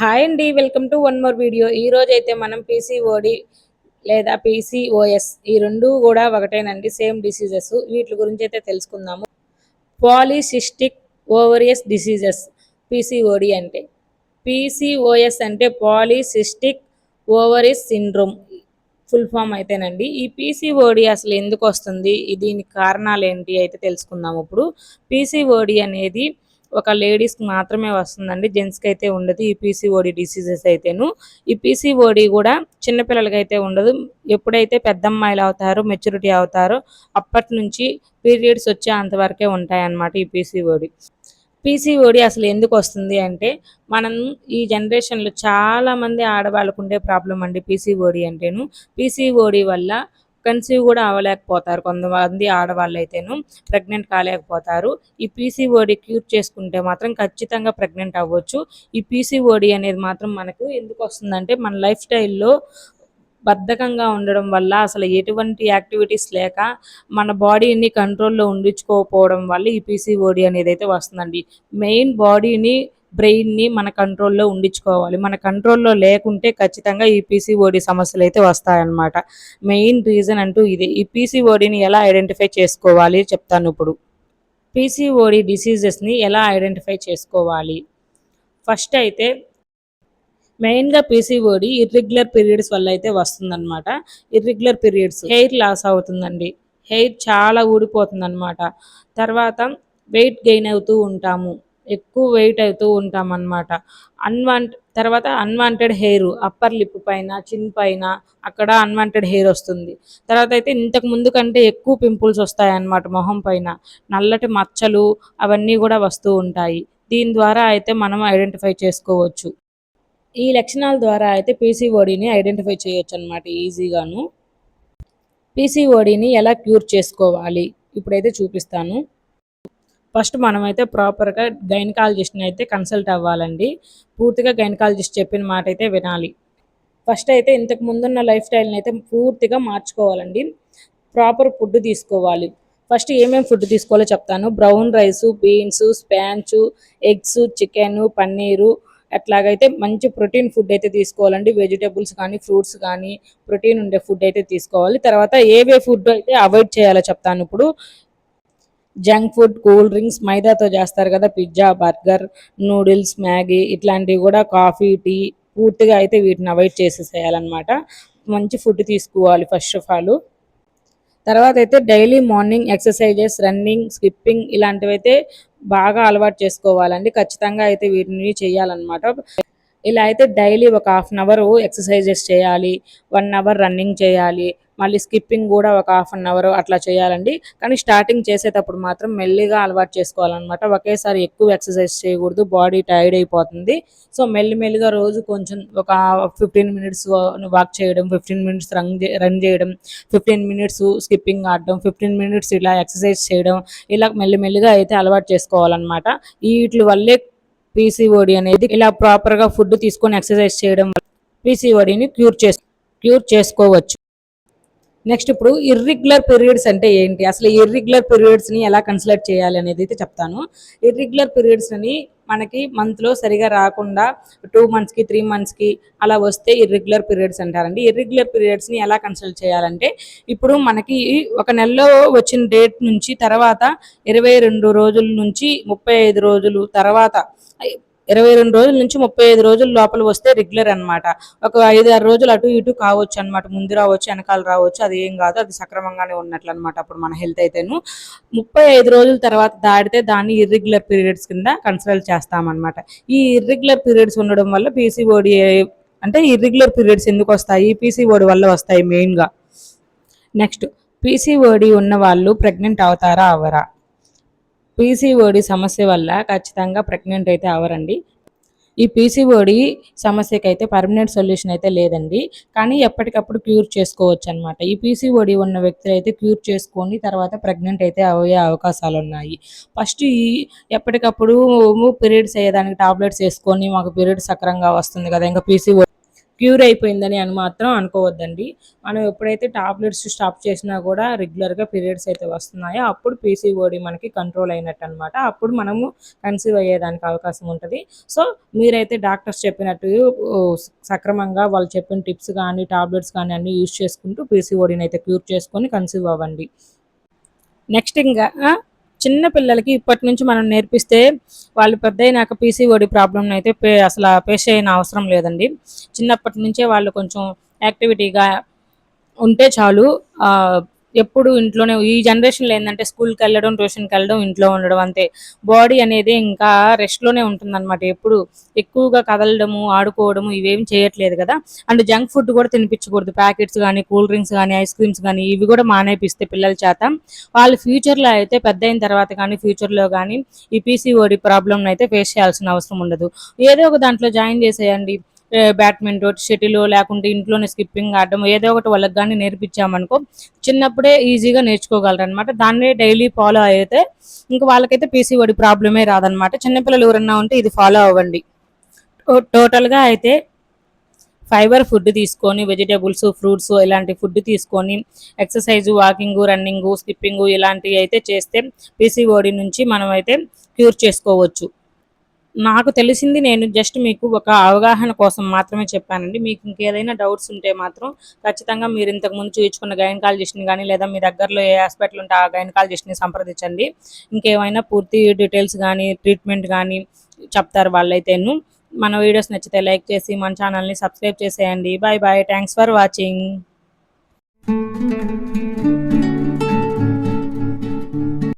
Hi అండి welcome to one more video. ఈ రోజు అయితే మనం పీసీఓడి లేదా పీసీఓఎస్ ఈ రెండు కూడా ఒకటేనండి సేమ్ డిసీజెస్. వీటి గురించి అయితే తెలుసుకుందాము. పాలిసిస్టిక్ ఓవరియస్ డిసీజెస్ పీసీఓడి అంటే. పీసీఓఎస్ అంటే polycystic ovaries syndrome. Full form అయితేనండి. ఈ పీసీఓడి అసలు ఎందుకు వస్తుంది? దీనికి కారణాలు ఏంటి? అయితే తెలుసుకుందాం ఇప్పుడు. పీసీఓడి అనేది ఒక లేడీస్కి మాత్రమే వస్తుందండి. జెంట్స్కి అయితే ఉండదు. ఈ పీసీఓడి డిసీజెస్ అయితేను. ఈ పీసీఓడి కూడా చిన్నపిల్లలకి అయితే ఉండదు. ఎప్పుడైతే పెద్ద అమ్మాయిలు అవుతారో మెచ్యూరిటీ అవుతారో అప్పటి నుంచి పీరియడ్స్ వచ్చే అంతవరకే ఉంటాయన్నమాట ఈ పీసీఓడి. పీసీఓడి అసలు ఎందుకు వస్తుంది అంటే మనం ఈ జనరేషన్లో చాలామంది ఆడవాళ్ళకు ఉండే ప్రాబ్లం అండి పీసీఓడి అంటేను. పీసీఓడి వల్ల కన్సీవ్ కూడా అవ్వలేకపోతారు కొంతమంది ఆడవాళ్ళు అయితేను ప్రెగ్నెంట్ కాలేకపోతారు. ఈ పీసీఓడి క్యూర్ చేసుకుంటే మాత్రం ఖచ్చితంగా ప్రెగ్నెంట్ అవ్వచ్చు. ఈ పీసీఓడి అనేది మాత్రం మనకు ఎందుకు వస్తుందంటే మన లైఫ్ స్టైల్లో బద్ధకంగా ఉండడం వల్ల అసలు ఎటువంటి యాక్టివిటీస్ లేక మన బాడీని కంట్రోల్లో ఉండించుకోకపోవడం వల్ల ఈ పీసీఓడి అనేది అయితే వస్తుందండి. మెయిన్ బాడీని బ్రెయిన్ని మన కంట్రోల్లో ఉండించుకోవాలి మన కంట్రోల్లో లేకుంటే ఖచ్చితంగా ఈ పీసీఓడి సమస్యలు అయితే వస్తాయన్నమాట. మెయిన్ రీజన్ అంటూ ఇది. ఈ పీసీఓడిని ఎలా ఐడెంటిఫై చేసుకోవాలి చెప్తాను ఇప్పుడు. పీసీఓడి డిసీజెస్ని ఎలా ఐడెంటిఫై చేసుకోవాలి? ఫస్ట్ అయితే మెయిన్గా పీసీఓడి ఇర్రెగ్యులర్ పీరియడ్స్ వల్ల అయితే వస్తుందన్నమాట. ఇర్రెగ్యులర్ పీరియడ్స్ హెయిర్ లాస్ అవుతుందండి. హెయిర్ చాలా ఊడిపోతుందన్నమాట. తర్వాత వెయిట్ గెయిన్ అవుతూ ఉంటాము. ఎక్కువ వెయిట్ అవుతూ ఉంటాం అన్నమాట అన్వాంట్ తర్వాత అన్వాంటెడ్ హెయిర్ అప్పర్ లిప్ పైన చిన్ పైన అక్కడ అన్వాంటెడ్ హెయిర్ వస్తుంది. తర్వాత అయితే ఇంతకు ముందు కంటే ఎక్కువ పింపుల్స్ వస్తాయి అన్నమాట మొహం పైన. నల్లటి మచ్చలు అవన్నీ కూడా వస్తూ ఉంటాయి. దీని ద్వారా అయితే మనం ఐడెంటిఫై చేసుకోవచ్చు. ఈ లక్షణాల ద్వారా అయితే పీసీఓడిని ఐడెంటిఫై చేయొచ్చు అనమాట ఈజీగాను. పీసీఓడిని ఎలా క్యూర్ చేసుకోవాలి? ఇప్పుడైతే చూపిస్తాను. ఫస్ట్ మనమైతే ప్రాపర్గా గైనకాలజిస్ట్ని అయితే కన్సల్ట్ అవ్వాలండి. పూర్తిగా గైనకాలజిస్ట్ చెప్పిన మాట అయితే వినాలి. ఫస్ట్ అయితే ఇంతకు ముందున్న లైఫ్ స్టైల్ని అయితే పూర్తిగా మార్చుకోవాలండి. ప్రాపర్ ఫుడ్ తీసుకోవాలి. ఫస్ట్ ఏమేమి ఫుడ్ తీసుకోవాలో చెప్తాను. Brown rice beans spinach eggs chicken paneer అట్లాగైతే మంచి ప్రోటీన్ ఫుడ్ అయితే తీసుకోవాలండి. వెజిటేబుల్స్ కానీ ఫ్రూట్స్ కానీ ప్రోటీన్ ఉండే ఫుడ్ అయితే తీసుకోవాలి. తర్వాత ఏవే ఫుడ్ అయితే అవాయిడ్ చేయాలో చెప్తాను. ఇప్పుడు జంక్ ఫుడ్ కూల్ డ్రింక్స్ మైదాతో చేస్తారు కదా పిజ్జా బర్గర్ నూడిల్స్ మ్యాగీ ఇట్లాంటివి కూడా కాఫీ టీ పూర్తిగా అయితే వీటిని అవాయిడ్ చేసేసేయాలన్నమాట. మంచి ఫుడ్ తీసుకోవాలి ఫస్ట్ ఆఫ్ ఆల్. తర్వాత అయితే daily morning exercises running skipping ఇలాంటివి అయితే బాగా అలవాటు చేసుకోవాలండి. ఖచ్చితంగా అయితే వీటిని చేయాలన్నమాట. ఇలా అయితే డైలీ ఒక హాఫ్ అన్ అవర్ ఎక్సర్సైజెస్ చేయాలి వన్ అవర్ రన్నింగ్ చేయాలి మళ్ళీ స్కిప్పింగ్ కూడా ఒక హాఫ్ అన్ అవర్ అట్లా చేయాలండి. కానీ స్టార్టింగ్ చేసేటప్పుడు మాత్రం మెల్లిగా అలవాటు చేసుకోవాలన్నమాట. ఒకేసారి ఎక్కువ ఎక్సర్సైజ్ చేయకూడదు బాడీ టైర్డ్ అయిపోతుంది. సో మెల్లిమెల్లిగా రోజు కొంచెం ఒక ఫిఫ్టీన్ మినిట్స్ వాక్ చేయడం ఫిఫ్టీన్ మినిట్స్ రన్ రన్ చేయడం ఫిఫ్టీన్ మినిట్స్ స్కిప్పింగ్ ఆడడం ఫిఫ్టీన్ మినిట్స్ ఇలా ఎక్సర్సైజ్ చేయడం ఇలా మెల్లిమెల్లిగా అయితే అలవాటు చేసుకోవాలన్నమాట. వీటి వల్లే పీసీఓడి అనేది ఇలా ప్రాపర్గా ఫుడ్ తీసుకొని ఎక్సర్సైజ్ చేయడం వల్ల పీసీఓడిని క్యూర్ చేసు క్యూర్ చేసుకోవచ్చు. నెక్స్ట్ ఇప్పుడు ఇర్రెగ్యులర్ పీరియడ్స్ అంటే ఏంటి? అసలు ఇర్రెగ్యులర్ పీరియడ్స్ని ఎలా కన్సిడర్ చేయాలి అనేది అయితే చెప్తాను. ఇర్రెగ్యులర్ పీరియడ్స్ని మనకి మంత్లో సరిగా రాకుండా టూ మంత్స్కి త్రీ మంత్స్కి అలా వస్తే ఇర్రెగ్యులర్ పీరియడ్స్ అంటారండి. ఇర్రెగ్యులర్ పీరియడ్స్ని ఎలా కన్సల్ట్ చేయాలంటే ఇప్పుడు మనకి ఒక నెలలో వచ్చిన డేట్ నుంచి తర్వాత ఇరవై రెండు రోజుల నుంచి ముప్పై ఐదు రోజులు తర్వాత ఇరవై రెండు రోజుల నుంచి ముప్పై ఐదు రోజుల లోపల వస్తే రెగ్యులర్ అనమాట ఒక ఐదు ఆరు రోజులు అటు ఇటు కావచ్చు అనమాట ముందు రావచ్చు వెనకాల రావచ్చు అది ఏం కాదు. అది సక్రమంగానే ఉన్నట్లు అనమాట అప్పుడు మన హెల్త్ అయితేను. ముప్పై ఐదు రోజుల తర్వాత దాడితే దాన్ని ఇర్రెగ్యులర్ పీరియడ్స్ కింద కన్సిడర్ చేస్తామన్నమాట. ఈ ఇర్రెగ్యులర్ పీరియడ్స్ ఉండడం వల్ల పీసీఓడి అంటే ఇర్రెగ్యులర్ పీరియడ్స్ ఎందుకు వస్తాయి? పీసీఓడి వల్ల వస్తాయి మెయిన్గా నెక్స్ట్ పీసీఓడి ఉన్న వాళ్ళు ప్రెగ్నెంట్ అవుతారా? అవరా? పీసీఓడి సమస్య వల్ల ఖచ్చితంగా ప్రెగ్నెంట్ అయితే అవరండి ఈ పీసీఓడి సమస్యకి అయితే పర్మనెంట్ సొల్యూషన్ అయితే లేదండి. కానీ ఎప్పటికప్పుడు క్యూర్ చేసుకోవచ్చు అనమాట ఈ పీసీఓడి ఉన్న వ్యక్తులు అయితే క్యూర్ చేసుకొని తర్వాత ప్రెగ్నెంట్ అయితే అయ్యే అవకాశాలు ఉన్నాయి ఫస్ట్ ఈ ఎప్పటికప్పుడు పీరియడ్స్ అయ్యేదానికి టాబ్లెట్స్ వేసుకొని మాకు పీరియడ్ సక్రంగా వస్తుంది కదా ఇంకా పీసీఓడి క్యూర్ అయిపోయిందని అని మాత్రం అనుకోవద్దండి. మనం ఎప్పుడైతే టాబ్లెట్స్ స్టాప్ చేసినా కూడా రెగ్యులర్గా పీరియడ్స్ అయితే వస్తున్నాయో అప్పుడు పీసీఓడి మనకి కంట్రోల్ అయినట్టు అనమాట అప్పుడు మనము కన్సీవ్ అయ్యేదానికి అవకాశం ఉంటుంది. సో మీరైతే డాక్టర్స్ చెప్పినట్టు సక్రమంగా వాళ్ళు చెప్పిన టిప్స్ కానీ టాబ్లెట్స్ కానీ అన్ని యూజ్ చేసుకుంటూ పీసీఓడిని అయితే క్యూర్ చేసుకొని కన్సీవ్ అవ్వండి. నెక్స్ట్ ఇంకా చిన్న పిల్లలకి ఇప్పటి నుంచి మనం నేర్పిస్తే వాళ్ళు పెద్ద అయినాక పీసీఓడి ప్రాబ్లం అయితే పే అసలు ఫేస్ అయిన అవసరం లేదండి. చిన్నప్పటి నుంచే వాళ్ళు కొంచెం యాక్టివిటీగా ఉంటే చాలు. ఎప్పుడు ఇంట్లోనే ఈ జనరేషన్లో ఏంటంటే స్కూల్కి వెళ్ళడం ట్యూషన్కి వెళ్ళడం ఇంట్లో ఉండడం అంతే. బాడీ అనేది ఇంకా రెస్ట్లోనే ఉంటుందన్నమాట ఎప్పుడు. ఎక్కువగా కదలడము ఆడుకోవడము ఇవేం చేయట్లేదు కదా. అండ్ జంక్ ఫుడ్ కూడా తినిపించకూడదు. ప్యాకెట్స్ కానీ కూల్ డ్రింక్స్ కానీ ఐస్ క్రీమ్స్ కానీ ఇవి కూడా మానేపిస్తే పిల్లల చేత. వాళ్ళు ఫ్యూచర్లో అయితే పెద్ద అయిన తర్వాత కానీ ఫ్యూచర్లో కానీ ఈ పీసీఓడి ప్రాబ్లమ్ అయితే ఫేస్ చేయాల్సిన అవసరం ఉండదు. ఏదో ఒక దాంట్లో జాయిన్ చేసేయండి. బ్యాడ్మింటన్ షటిల్ లేకుంటే ఇంట్లోనే స్కిప్పింగ్ ఆడడం ఏదో ఒకటి వాళ్ళకి కానీ నేర్పించామనుకో చిన్నప్పుడే ఈజీగా నేర్చుకోగలరు అనమాట దాన్నే డైలీ ఫాలో అయితే ఇంకా వాళ్ళకైతే పీసీఓడి ప్రాబ్లమే రాదనమాట చిన్నపిల్లలు ఎవరన్నా ఉంటే ఇది ఫాలో అవ్వండి. టోటల్గా అయితే ఫైబర్ ఫుడ్ తీసుకొని వెజిటేబుల్స్ ఫ్రూట్స్ ఇలాంటి ఫుడ్ తీసుకొని ఎక్సర్సైజ్ వాకింగ్ రన్నింగ్ స్కిప్పింగ్ ఇలాంటివి అయితే చేస్తే పీసీఓడి నుంచి మనం అయితే క్యూర్ చేసుకోవచ్చు. నాకు తెలిసింది నేను జస్ట్ మీకు ఒక అవగాహన కోసం మాత్రమే చెప్పానండి. మీకు ఇంకేదైనా డౌట్స్ ఉంటే మాత్రం ఖచ్చితంగా మీరు ఇంతకు ముందు చూపించుకున్న గైనకాలజిస్ట్ని కానీ లేదా మీ దగ్గరలో ఏ హాస్పిటల్ ఉంటే ఆ గైనకాలజిస్ట్ని సంప్రదించండి. ఇంకేమైనా పూర్తి డీటెయిల్స్ కానీ ట్రీట్మెంట్ కానీ చెప్తారు వాళ్ళైతేను. మన వీడియోస్ నచ్చితే లైక్ చేసి మన ఛానల్ని సబ్స్క్రైబ్ చేసేయండి. Bye bye thanks for watching